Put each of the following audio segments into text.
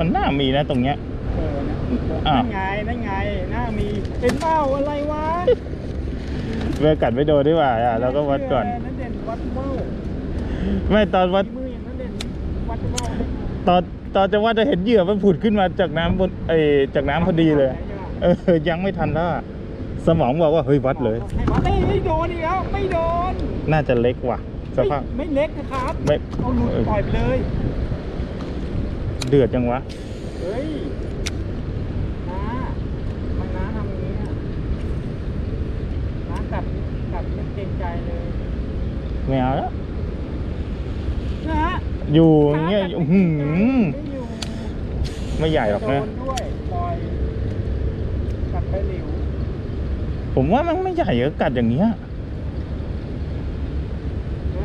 มันมันน่ามีนะตรงเนี้ยเออนะอ้าวนั่นไงนั่นไงหน้ามีเป็นเป้าอะไรวะเมื่อกัดไม่โดนดีกว่าอะเราก็วัดก่อนนั่นเด่นวัดเป้าไม่ตอนวัดมืออย่างนั้นเด่นวัดเป้าได้ไงตอนตอนจะวัดจะเห็นเหยื่อมันผุดขึ้นมาจากน้ำบนเอยจากน้ำพอดีเลย เออยังไม่ทันแล้วอะสมองบอกว่าเฮ้ยวัดเลยให้วัดไม่ไม่โดนอีกแล้วไม่โดน น่าจะเล็กว่ะสภาพไม่ไม่เล็กนะครับไม่เอาหลุดเออปล่อยไปเลย เดือดจังวะ เฮ้ยน้ามันน้าทำอย่างนี้อะน้ากลับกลับไม่เกรงใจเลยไม่เอาแล้วนะฮะอยู่อย่างเงี้ยอื้อหือไม่อยู่ไม่ใหญ่หรอกโดนะ นด้วยปล่อยกลับไปหลิวผมว่ามันไม่ใหญ่ก็กัดอย่างเงี้ย น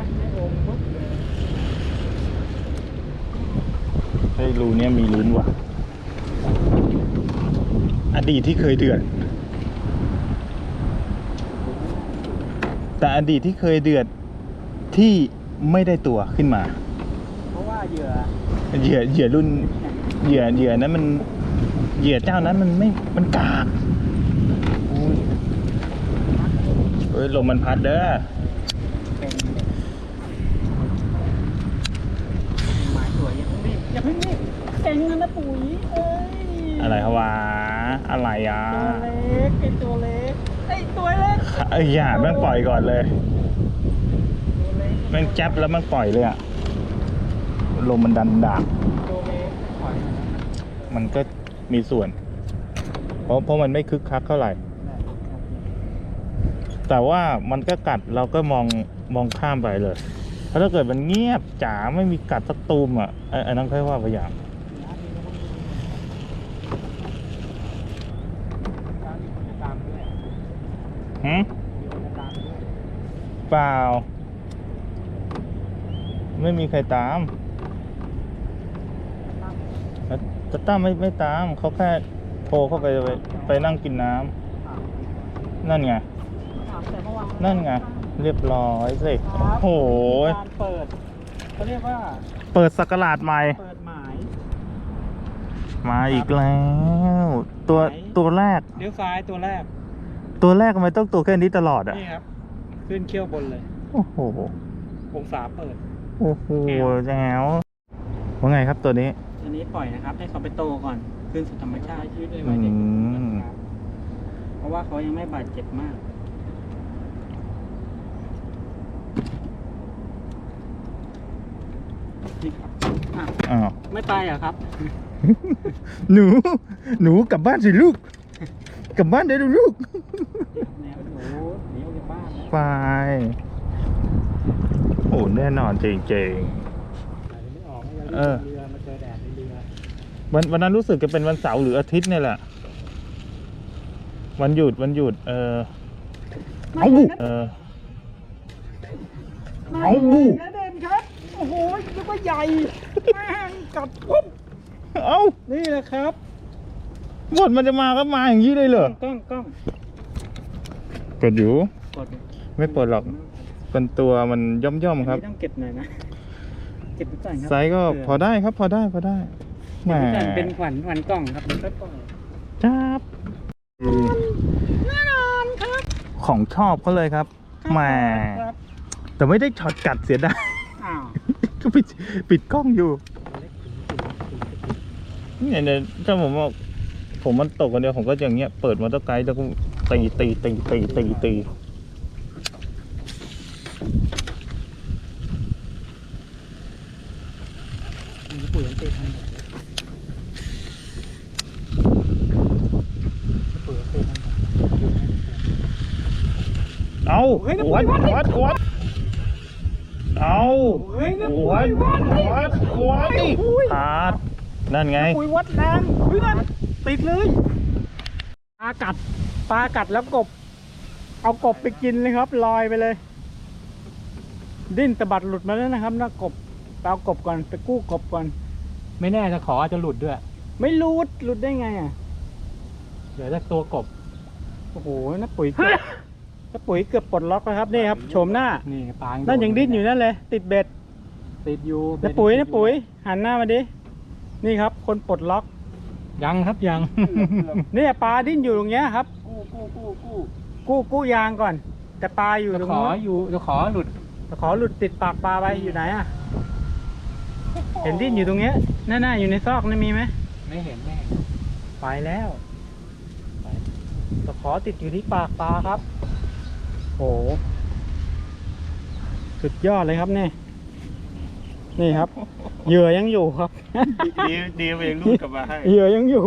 ะให้อมปุ๊บเลย ไอ้รูเนี้ยมีลุ้นว่ะ อดีตที่เคยเดือด แต่อดีตที่เคยเดือดที่ไม่ได้ตัวขึ้นมา เพราะว่าเหยื่อเหยื่อเหยื่อรุ่นเหยื่อเหยื่อนั้นมันเหยื่อเจ้านั้นมันไม่มันกากอุ้ยเฮ้ยลมมันพัดเด้อ เป็นไม้สวยอย่า เพิ่งรีบอย่าเพิ่งรีบเก่งนะนะปุ๋ยเอ้ยอะไรครับวะอะไรอะตัวเล็กไอตัวเล็กไอตัวเล็กเอ้ยอย่าแม่งปล่อยก่อนเลยตัวเล็กแม่งแจ๊บแล้วแม่งปล่อยเลยอะลมมันดันดากตัวเล็กปล่อยหน่อยนะมันก็มีส่วน เพราะเพราะมันไม่คึกคักเท่าไหร่แต่ว่ามันก็กัดเราก็มองมองข้ามไปเลย ถ้าเกิดมันเงียบจ๋าไม่มีกัดสักตูมอะไอ้นั่นค่อยว่าไปอย่างหืมเปล่า ไม่มีใครตามแต่ตั้มไม่ไม่ตาม เขาแค่โทรเข้าไปไปไปนั่งกินน้ำนั่นไงนั่นไง เรียบร้อยสิโอ้โห การเปิดเขาเรียกว่าเปิดสักราชใหม่ เปิดหมาย มาอีกแล้ว ตัวไหน ตัวแรก เลี้ยวซ้ายตัวแรกตัวแรกทำไมต้องตัวแค่นี้ตลอดอะ นี่ครับ ขึ้นเขี้ยวบนเลยโอ้โห องศาเปิด โอ้โหแจ๋วว่าไงครับตัวนี้ อันนี้ปล่อยนะครับ ให้เขาไปโตก่อนขึ้นสู่ธรรมชาติชีวิตด้วยอืวัยเด็กมนะครับเพราะว่าเขายังไม่บาดเจ็บมาก นี่ครับอะอ้าวไม่ไปเหรอะครับ หนู หนูกลับบ้านสิลูก กลับบ้านได้ดูลูกแนวหนูหนีออกจากบ้านแล้วไปโอ้แน่นอนจริงไม่ออกไม่เออ เรือมาเจอแดดในเรือๆวันวันนั้นรู้สึกจะเป็นวันเสาร์หรืออาทิตย์เนี่ยแหละ วันหยุดวันหยุด เออ เอาเออ เอา โอ้โหนึกว่าใหญ่แม่งกัดปุ๊บเอานี่แหละครับบทมันจะมาก็มาอย่างนี้เลยเหรอกล้องกล้องกดอยู่ กดไม่เปิดหรอกเป็นตัวมันย่อมย่อมๆครับ อันนี้ต้องเก็บหน่อยนะเก็บไปก่อนครับไซส์ก็พอได้ครับพอได้พอได้แหมเก็บไว้ก่อนเป็นขวัญขวัญกล้องครับเป็นก็กล้องจับแน่นอนครับของชอบเขาเลยครับแหมครับแต่ไม่ได้ช็อตกัดเสียดายอ้าว ก็ปิดปิดกล้องอยู่เนี่ยเนี่ยถ้าผมว่าผมมันตกกันเดียวผมก็อย่างเงี้ยเปิดมอเตอร์ไกด์แล้วก็ตีตีตีตีตีตี มีปุ๋ยอันเตะทันปุ๋ยอันเตะทัน เอา เฮ้ยน้ำ วัด วัด วัดวัดเอา เฮ้ยน้ำปุ๋ วั ย ด วัด วัดวัดขาด นั่นไงปุ๋ยวัดแรงเพื่อนติดเลยปลากัดปลากัดแล้วกบ เอากบไปกินเลยครับ ลอยไปเลย ดิ้นตะบัดหลุดมาแล้วนะครับนะกบไปเอากบก่อนไปกู้กบก่อน ไม่แน่จะขออาจจะหลุดด้วย ไม่หลุดหลุดได้ไงอะเดี๋ยวจะตัวกบโอ้โหน้าปุ๋ยเกือบน้าปุ๋ยเกือบปลดล็อกแล้วครับนี่ครับโฉมหน้านี่ปลานั่นยังดิ้นอยู่นั่นเลย ติดเบ็ดติดอยู่น้าปุ๋ยน้าปุ๋ยหันหน้ามาดิ นี่ครับ คนปลดล็อกยังครับยัง เนี่ยปลาดิ้นอยู่ตรงเนี้ยครับ กู้กู้กู้กู้กู้กู้ยางก่อน แต่ปลาอยู่จะตรงขอนู้นอยู่จะขอหลุดขอหลุดติดปากปลาไปอยู่ไหนอะเห็นดิ้นอยู่ตรงเนี้ยหน้าๆอยู่ในซอกนี่มีไหมไม่เห็นไม่เห็นไปแล้วไปตะขอติดอยู่ที่ปากปลาครับโอ้โหสุดยอดเลยครับนี่นี่ครับ เหยื่อยังอยู่ครับ ดีดีไปรูดกลับมาให้เหยื่อยังอยู่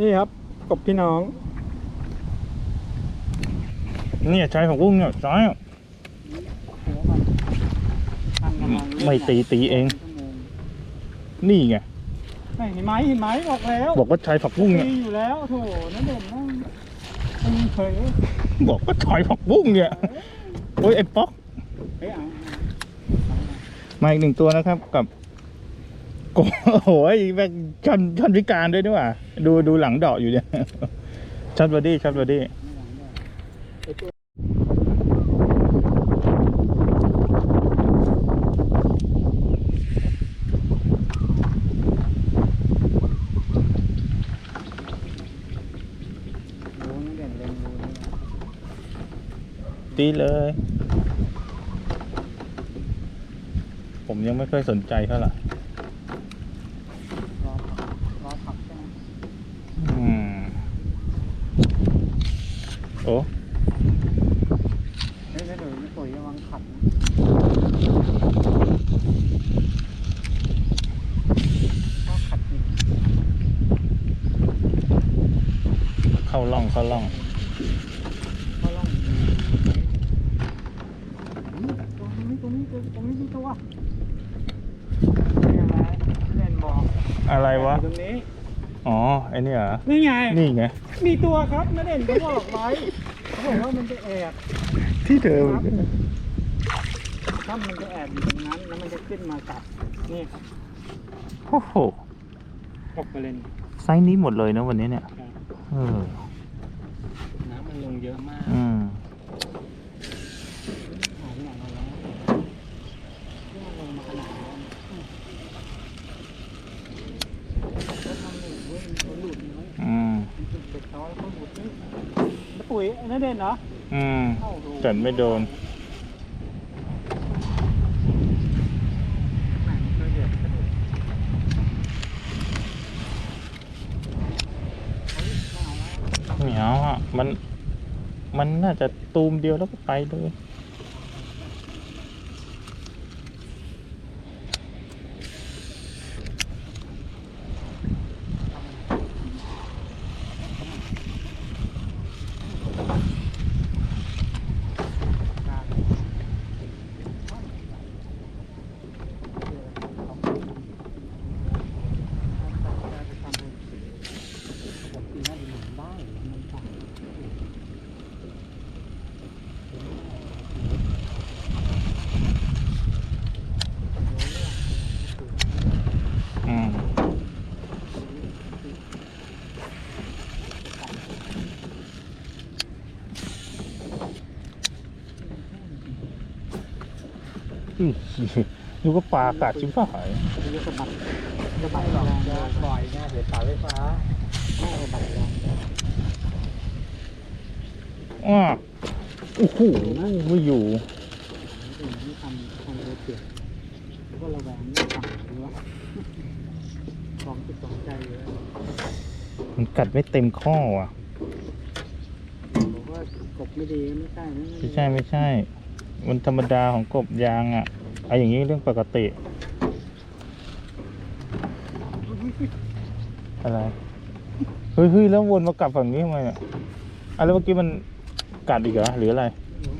นี่ครับกบพี่น้อง เนี่ยชายของกุ้งเนี่ยซ้ายอะไม่ตีตีเอง นี่ไงไม่เห็นไหมเห็นไหมบอกแล้วบอกว่าชายผักบุ้งเนี่ยมีอยู่แล้วโถนั่นเด่นนั่งมันเคยบอกว่าชายผักบุ้งเนี่ยโอ้ยไอ้ป๊อกเฮ้ยเอามาอีกหนึ่งตัวนะครับกับ โอ้โหแม่งชันชันพิการด้วยนี่หว่า ดูดูหลังดาะอยู่เนี่ยชัดบอดี้ชัดบอดี้โอ้นั่นเด่นเล็งดูนี่ตีเลย ผมยังไม่ค่อยสนใจเท่าไหร่ รอผักรอผักใช่ไหม อืมโอ้เฮ้ยเดี๋ยวไม่ปุ๋ยระวังขัดนะถ้าขัดอีกเข้าร่องเข้าร่อง ก็ลองอืมตรงนี้ตรงนี้ตรงนี้มีตัวนี่อะไรเด่นบอกอะไรวะ ตรงนี้ อ๋อไอ้นี่เหรอ นี่ไง นี่ไง มีตัวครับนาเด่นเขาบอกไว้ เขาบอกว่ามันจะแอบที่เดิมถ้ามันจะแอบอยู่ตรงนั้น แล้วมันจะขึ้นมากัดนี่ครับโอ้โหตกไปเลยไซส์นี้หมดเลยนะวันนี้เนี่ยเออน้ำมันลงเยอะมากอืมหายไปไหนมาแล้วที่มันลงมาขนาดนี้แล้วทำหนึ่งเว้ยมันหลุดมันอืม มันเด็กน้อยเขาหลุดนี่แล้วปุ๋ยอันนั่นเด่นเหรออืมเอ้าดูจัดไม่โดนแหม่งเคยเด็ดก็เด็ดเฮ้ยไม่เอาแล้วเหมียวอะ มัน มันน่าจะตูมเดียวแล้วก็ไปเลย อืม อื้อดูก็ปลากัดชิบหายมันจะสะบัดสะบัดแรงได้บ่อยแน่เดี๋ยวเสาไฟฟ้าไม่สะบัดแรงอ้าโอ้โหไม่อยู่นี่ทำทำโดยเสียแล้วก็ระแวงไม่สั่งหรือว่าสองจุดสองใจเลยมันกัดไม่เต็มข้ออะบอกว่ากบไม่ดีไม่ใช่นะไม่ใช่ไม่ใช่ มันธรรมดาของกบยางอะไอ้อย่างนี้เรื่องปกติ อะไรเฮ้ยเฮ้ยแล้ววนมากลับฝั่งนี้ทำไมอะอะแล้วเมื่อกี้มันกัดอีกเหรอหรืออะไร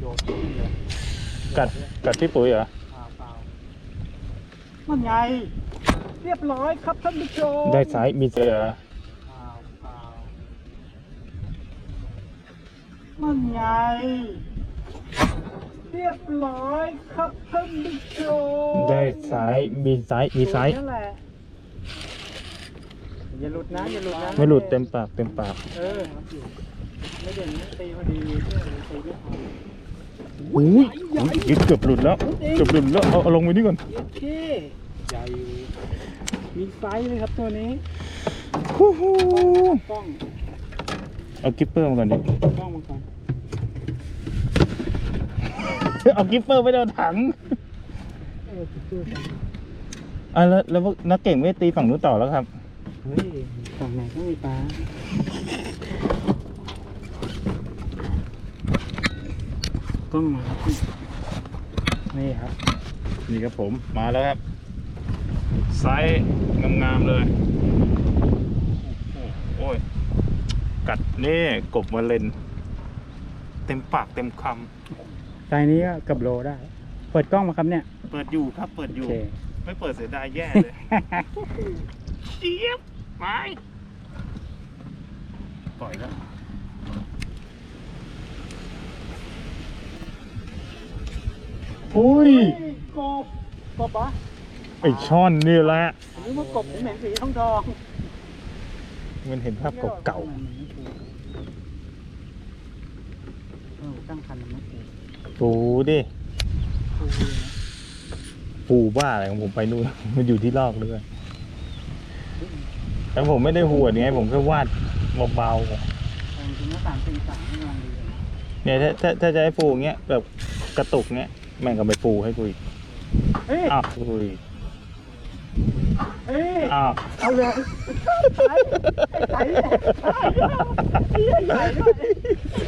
โยนขึ้นเลยกัดกัดที่ปุ๋ยเหรอเปล่าเปล่ามันไง เรียบร้อยครับท่านผู้ชมได้สายมีเสือเปล่าเปล่ามันไง เรียบร้อยครับท่านผู้ชมได้สายมีสายมีสาย นั่นแหละอย่าหลุดนะอย่าหลุดนะไม่หลุดเต็มปากเต็มปาก เออไม่เด่นไม่ตีพอดีเพื่อนตีไม่พออุ้ยอุ๊ยเกือบหลุดแล้วเกือบหลุดแล้วเอาเอาลงไปนี่ก่อนโอเคใหญ่อยู่มีไซส์เลยครับตัวนี้ฮู้ฮู้กล้องเอากิปเปอร์มาก่อนดิกล้องมาก่อน เอากิปเปอร์ไปโดนถังเออคือกันอะแล้วแล้วนักเก่งไม่ตีฝั่งนู้นต่อแล้วครับ เฮ้ยฝั่งไหนก็มีปลากล้องมาครับนี่ครับ นี่ครับผมมาแล้วครับไซส์งามๆเลยโอ้ยกัดนี่กบมาเลนเต็มปากเต็มคไซ ส์นี้ก็เกับโลได้ เปิดกล้องมาครับเนี่ยำเปิดอยู่ครับเปิดอโอยู่ เค ไม่เปิดเสียดายแย่เลย เจี๊ยบไปปล่อยแล้วอุ้ยกบกบปะไอช่อนนี่แหละหรือว่ากบเหม็นสีทองทองมันเห็นภาพเก่าเออตั้งคันมันไม่ ปูๆปูดิปูเลยนะปูบ้าอะไรของผมไปนู่น มันอยู่ที่ลอกเลยแต่ผมไม่ได้หวดไง ผมแค่วาดเบาแต่จริงๆแล้วสามสี่สามนี่กำลังดีเลยนะๆเนี่ยถ้าถ้าถ้าจะให้ปูอย่างเงี้ยแบบกระตุกเงี้ยแม่งก็ไปปูให้กูอีกเฮ้ย อ้าวกูอีก เฮ้ยอ้าวเอาเลยไอ้ไอ้ไอ้ใหญ่ด้วย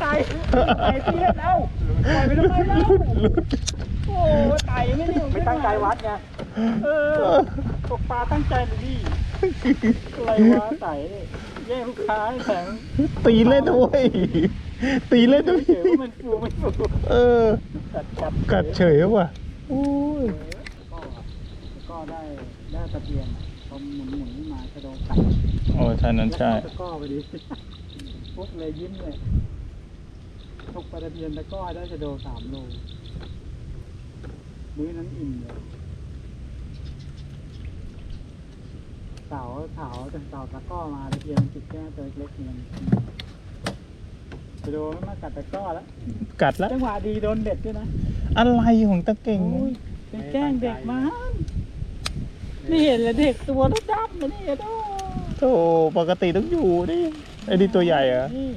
ไอ้ไอ้เตี้ยเอ้าปล่อยไปทำไมเล่าโอ้ไต่ไม่ได้ไม่ตั้งใจวัดไงเออตกปลาตั้งใจเลยดิอะไรวะไต่แย่ลูกค้าแข็งตีเล่นด้วยตีเล่นด้วยเฉยว่ามันฟูไม่ฟูเออกัดเฉยว่ะโอ้ยก็ได้ ได้ตะเพียนพอหมุนหมุนขึ้นมาจะโดนกัดโอ้ท่านั้นใช่ตะก้อไปดิปุ๊บเลยยิ้มเลยตกปลาตะเพียนตะก้อได้จะโดสามโลมื้อนั้นอิ่มเลยเสาเสาแต่เสาตะก้อมาตะเพียนมันติดแค่ตัวเล็กๆเนี่ยจะโดนไม่มากัดตะก้อแล้วกัดแล้วจังหวะดีโดนเด็ดด้วยนะอะไรของตะเก่งโอ้ยไปแกล้งเด็กมัน นี่เห็นเลยเด็กตัวต้องดำนะนี่อะโธ่โธ่ปกติต้องอยู่ดิไอ้นี่ตัวใหญ่เหรอะนี่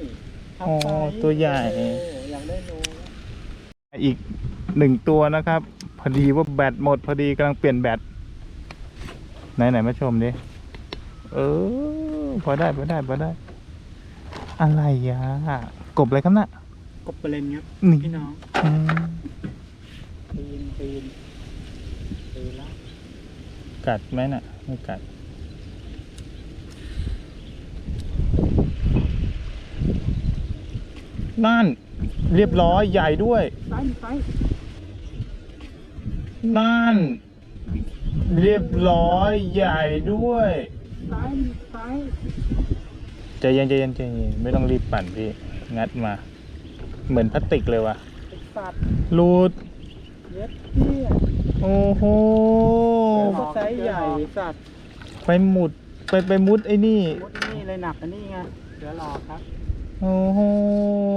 อ๋อทำไปตัวใหญ่ เอออยากได้รู้อีกหนึ่งตัวนะครับ พอดีว่าแบตหมดพอดีกำลังเปลี่ยนแบตไหนไหนมาชมดิเออพอได้พอได้พอได้ อะไรอะกบอะไรครับน่ะกบเปลนครับนี่พี่น้องอืมปีนปีนปีนแล้ว กัดไหมน่ะ ไม่กัด นั่น เรียบร้อยใหญ่ด้วยซ้ายซ้ายนั่น เรียบร้อยใหญ่ด้วยซ้ายซ้ายใจเย็นใจเย็นใจเย็นไม่ต้องรีบปั่นพี่ งัดมา เหมือนพลาสติกเลยว่ะไอ้สัตว์รูดเย็ดเที่ย โอ้โหก็ไซส์ใหญ่สัตว์ไปหมุดไปไปมุดไอ้นี่ มุดนี่เลยหนักอันนี้ไงเสือหลอกครับ โอ้โห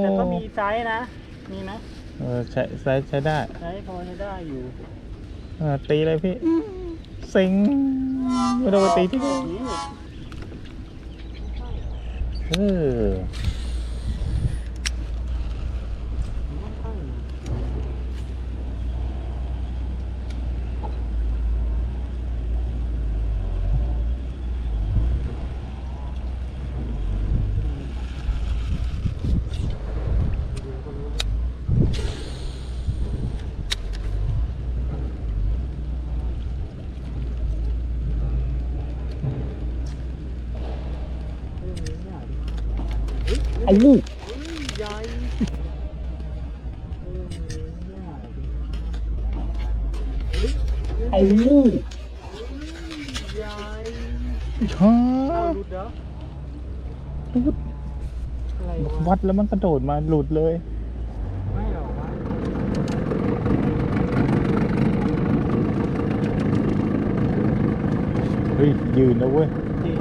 แต่ก็มีไซส์นะ มีไหมเออใช้ใช้ใช้ได้ไซส์พอจะได้อยู่เออตีเลยพี่เซ็งไม่ต้องไปตีที่นี่เออ อาใหญ่เอาใหญ่ช้าหลุดเหรอลุดอะไรวะวัดแล้วมันกระโดดมาหลุดเลย ไม่หรอกวะเฮ้ยยืนนะเว้ย จริง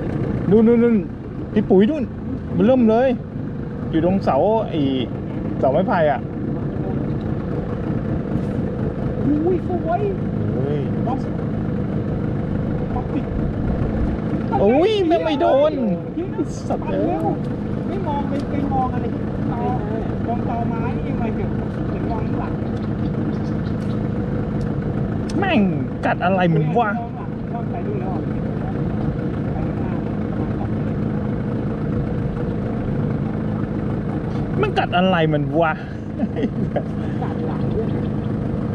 นู่นนู่นนู่นพี่ปุ๋ยนู่นมันเริ่มเลย อยู่ตรงเสาไอ้เสาไม้ไผ่อะอุ้ยสวยเฮ้ยป๊อกป๊อกปิดโอ้ยแม่งไม่โดนยิงสัตว์ไปเอ้ยเร็วไม่มองไปไปมองอะไรตอมองตอไม้นี่ยังไงถึงถึงมองข้างหลังแม่งกัดอะไรมันวะมองหลังมองไปดูแล้วไปข้างหน้าประมาณสองเมตร มันกัดอะไรมันวะ กัดหลังด้วย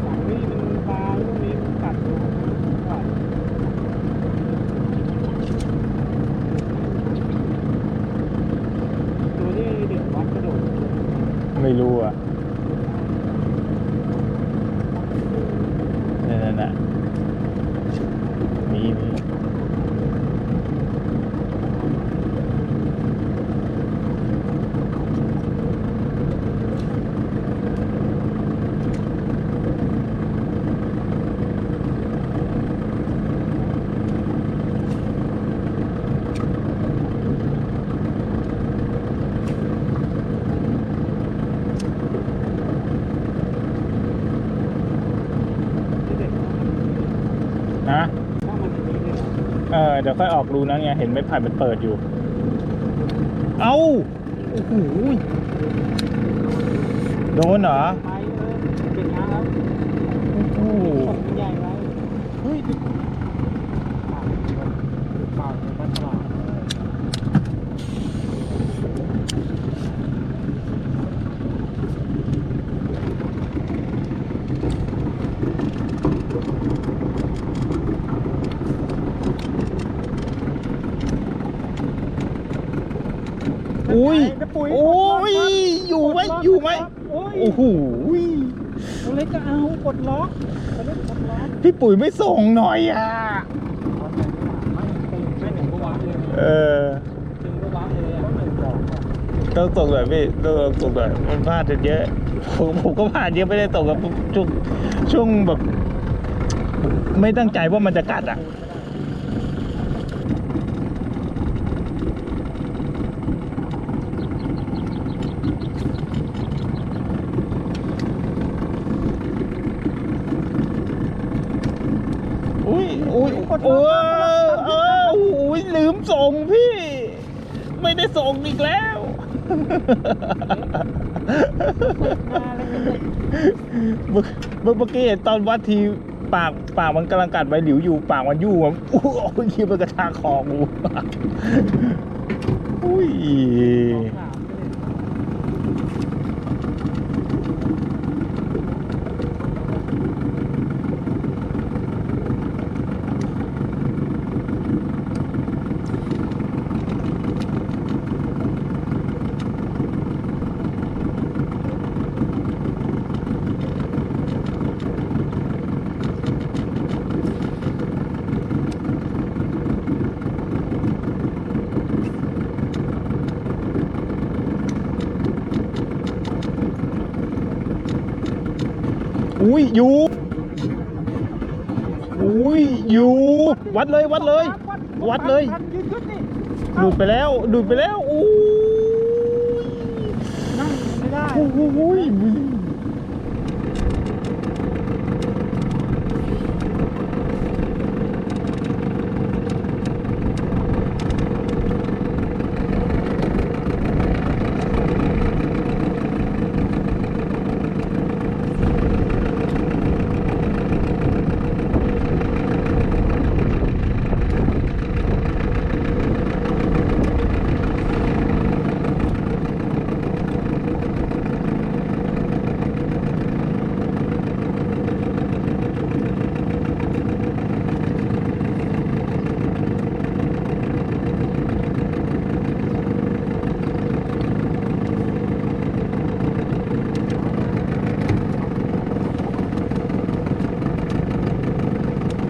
หลังนี่มันบางตรงนี้มันกัดอยู่ก่อนตัวนี้เด็กวัดกระโดดไม่รู้อะนั่นน่ะมีมีนะ ถ้ามันอย่างนี้เลยเหรอ เดี๋ยวค่อยออกรูนั้นไงเห็นไม้ไผ่มันเปิดอยู่ เอ้าโอ้โหโดนเหรอ ไปเออเปลี่ยนทางแล้ว โอ้โห ตกมันใหญ่ไปเฮ้ยดิปากปากมันก็ฉลาด อุ้ยจะปุ๋ยโอ้ยอยู่ไหมอยู่ไหมโอ้ยโอ้โหตัวเล็กก็เอากดล็อกตัวเล็กกดล็อกพี่ปุ๋ยไม่ส่งหน่อยอะไม่ถึงก็วัดเลยเออถึงก็วัดเลยอะหนึ่งสองต้องส่งหน่อยพี่ต้องส่งหน่อยมันพลาดกันเยอะผมผมก็พลาดเยอะไม่ได้ตกกับช่วงช่วงแบบ ไม่ตั้งใจว่ามันจะกัดอะ อุ้ย อุ้ยโอ้เอออุ้ยลืมส่งพี่ ไม่ได้ส่งอีกแล้ว มาเลยเมื่อเมื่อเมื่อกี้เห็นตอนวัดทีปากปากมันกำลังกัดใบหลิวอยู่ปากมันยู่อะอู้โอ้ยคิดมันกระชากคอกูอุ้ย อุ้ยอยู่อุ้ยอยู่ วัดเลยวัดเลย วัดเลยยืนขึ้นนี่ดูดไปแล้ว ดูดไปแล้วอู้นั่งไม่ได้ โอ้โห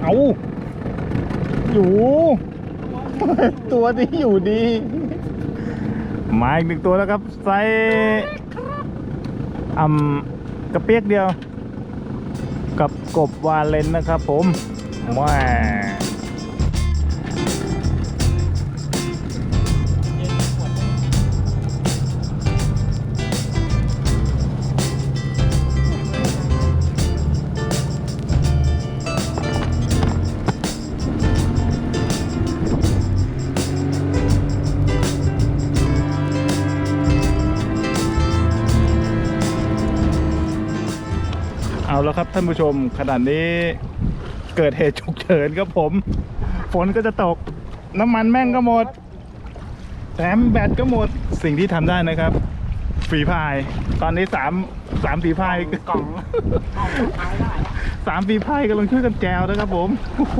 เอา อยู่ ตัวนี้อยู่ดี มาอีกหนึ่งตัวแล้วครับไซอ่ำกระเปียกเดียว กับกบวาเลนนะครับผมว้า ครับท่านผู้ชมขนาดนี้เกิดเหตุฉุกเฉินครับผม ฝนก็จะตก น้ำมันแม่งก็หมดแถมแบตก็หมดสิ่งที่ทำได้นะครับ ฝีพาย ตอนนี้สามสามฝีพายกล่องเอาขายได้สามฝีพายกำลังช่วยกันแจวนะครับผมโอ้โห